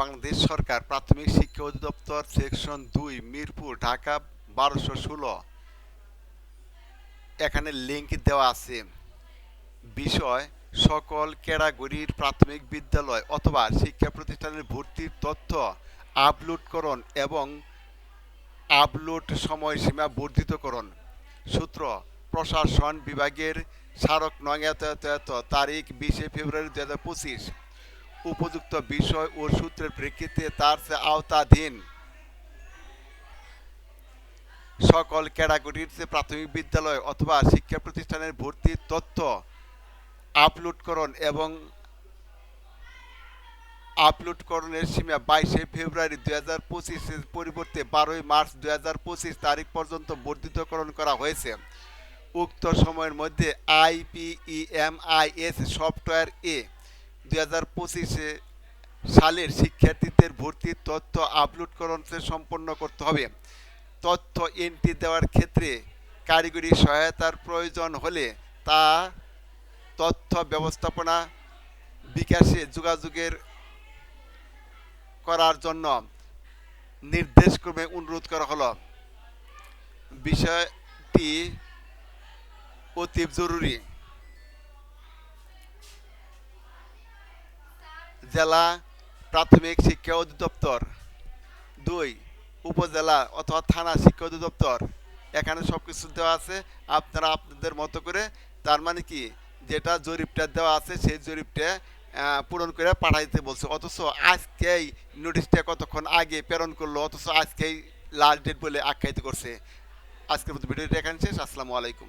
বাংলাদেশ সরকার প্রাথমিক শিক্ষা অধিদপ্তর সেকশন দুই, মিরপুর, ঢাকা, বারোশো ষোলো। এখানে লিঙ্ক দেওয়া আছে। বিষয়, সকল ক্যাটাগরির প্রাথমিক বিদ্যালয় অথবা শিক্ষা প্রতিষ্ঠানের ভর্তির তথ্য আপলোডকরণ এবং আপলোড সময়সীমা বর্ধিতকরণ। সূত্র, প্রশাসন বিভাগের স্মারক নং এত তারিখ বিশে ফেব্রুয়ারি দু হাজার পঁচিশ। উপযুক্ত বিষয় ও সূত্রের প্রেক্ষিতে তার সে আওতাধীন। সকল ক্যাটাগরির প্রাথমিক বিদ্যালয় অথবা শিক্ষা প্রতিষ্ঠানের ভর্তির তথ্য আপলোডকরণ এবং আপলোডকরণের সীমা বাইশে ফেব্রুয়ারি দুই হাজার পঁচিশের পরিবর্তে বারোই মার্চ দুই হাজার পঁচিশ তারিখ পর্যন্ত বর্ধিতকরণ করা হয়েছে। উক্ত সময়ের মধ্যে আইপিইএমআইএস সফটওয়্যার এ দুই হাজার পঁচিশে সালের শিক্ষার্থীদের ভর্তির তথ্য আপলোডকরণ সম্পন্ন করতে হবে। তথ্য এন্ট্রি দেওয়ার ক্ষেত্রে কারিগরি সহায়তার প্রয়োজন হলে তা তথ্য ব্যবস্থাপনা বিকাশে যোগাযোগের করার জন্য নির্দেশক্রমে অনুরোধ করা হলো। বিষয়টি অতীব জরুরি। জেলা প্রাথমিক শিক্ষা অধিদপ্তর। দুই, উপজেলা অথবা থানা শিক্ষা অধিদপ্তর। এখানে সব কিছু দেওয়া আছে। আপনারা আপনাদের মতো করে, তার মানে কি, যেটা জরিপটা দেওয়া আছে, সেই জরিপটা পূরণ করে পাঠাইতে বলছে। অথচ আজকেই নোটিশটা কতক্ষণ আগে প্রেরণ করল, অথচ আজকেই লাস্ট ডেট বলে আখ্যায়িত করছে। আজকের মতো ভিডিওটা এখানে শেষ। আসসালামু আলাইকুম।